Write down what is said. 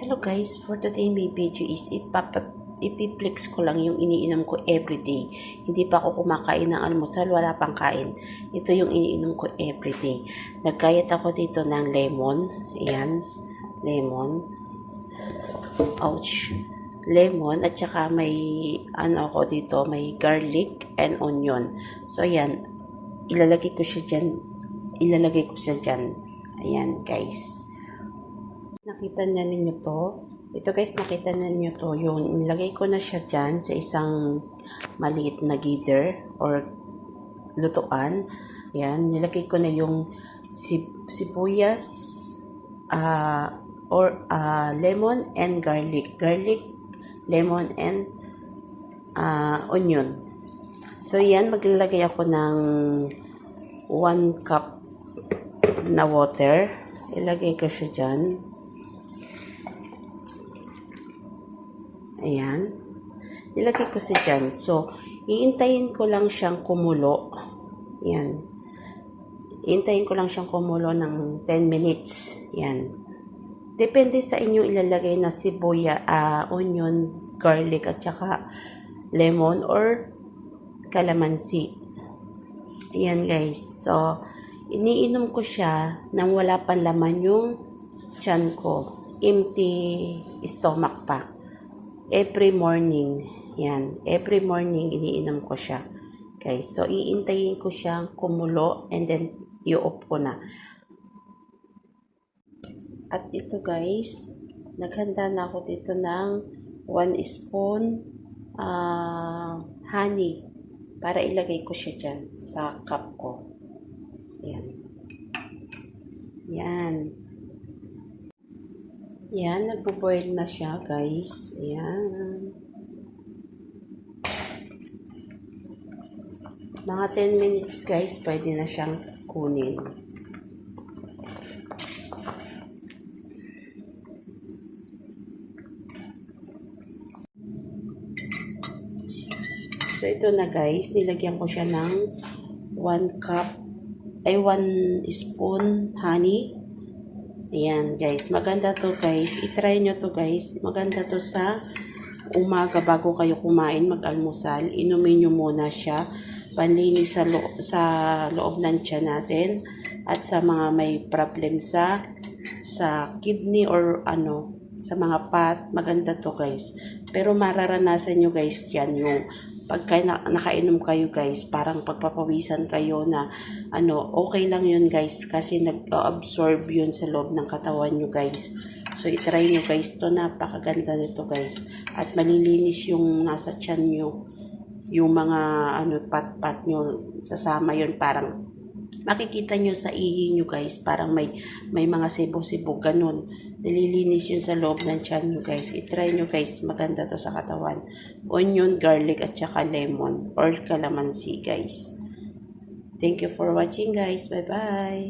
Hello guys, for today may video is ipapa, ipiplex ko lang yung iniinom ko everyday. Hindi pa ako kumakain ng almusal, wala pang kain. Ito yung iniinom ko everyday. Nagkayat ako dito ng lemon. Ayan, lemon. Ouch. Lemon at saka may ano ako dito, may garlic and onion. So ayan, ilalagay ko siya dyan. Ilalagay ko siya dyan. Ayan guys. Nakita na ninyo to. Ito guys, nakita na ninyo to. Yung nilagay ko na siya dyan sa isang maliit na gither or lutuan. Yan, nilagay ko na yung sib- sibuyas ah, or ah, lemon and garlic. Garlic, lemon and ah, onion. So yan, maglalagay ako ng 1 cup na water. Ilagay ko siya dyan. Ayan. Nilagay ko siya dyan. So, iintayin ko lang siyang kumulo. Ayan. Iintayin ko lang siyang kumulo ng 10 minutes. Ayan. Depende sa inyo ilalagay na sibuya, ah, onion, garlic, at saka lemon or kalamansi. Ayan guys. So, iniinom ko siya nang wala pang laman yung tiyan ko. Empty stomach pa every morning. Yan. Every morning, iniinom ko siya. Okay. So, iintayin ko siyang kumulo and then i-off ko na. At ito guys, naghanda na ako dito ng 1 spoon ah, honey para ilagay ko siya dyan sa cup ko. Yan. Yan. Yan, nagbo-boil na siya, guys. Ayan. Mga 10 minutes, guys, pwede na siyang kunin. So, ito na, guys. Nilagyan ko siya ng 1 cup, ay 1 spoon honey. Ayan, guys. Maganda to, guys. I-try nyo to, guys. Maganda to sa umaga bago kayo kumain, mag-almusal. Inumin nyo muna siya. Panlinis sa, lo- sa loob ng tiyan natin. At sa mga may problem sa sa kidney or ano, sa mga pat, maganda to, guys. Pero mararanasan nyo, guys, yan yung pagka na, nakainom kayo guys, parang pagpapawisan kayo na ano, okay lang yun guys kasi nag-absorb yun sa loob ng katawan nyo guys. So, itry nyo guys to napakaganda nito guys. At malilinis yung nasa tiyan nyo, yung mga ano, pat-pat nyo, sasama yun parang makikita nyo sa ihi nyo guys, parang may, may mga sibo-sibo, ganun. Nililinis yun sa loob ng tiyan nyo guys. I-try nyo guys, maganda to sa katawan. Onion, garlic, at saka lemon or calamansi guys. Thank you for watching guys. Bye-bye.